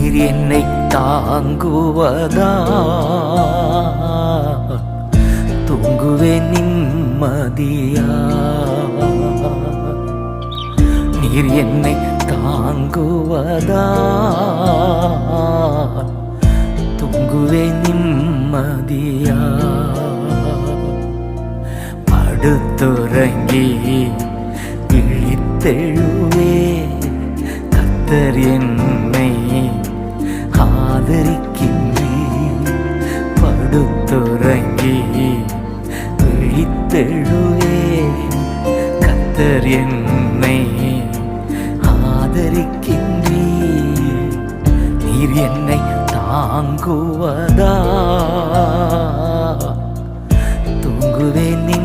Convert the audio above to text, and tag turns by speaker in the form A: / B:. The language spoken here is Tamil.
A: நீர் என்னை தாங்குவதா? தூங்குவேன் நிம்மதியா? நீர் என்னை தாங்குவதா? தூங்குவேன் நிம்மதியா? படுத்துறங்கி விழித்தெழுவே கத்தர் என் கத்தர் என்னை ஆதரிக்கின்றீர். நீர் என்னை தாங்குவதா? தூங்குவேன் நிம்மதியா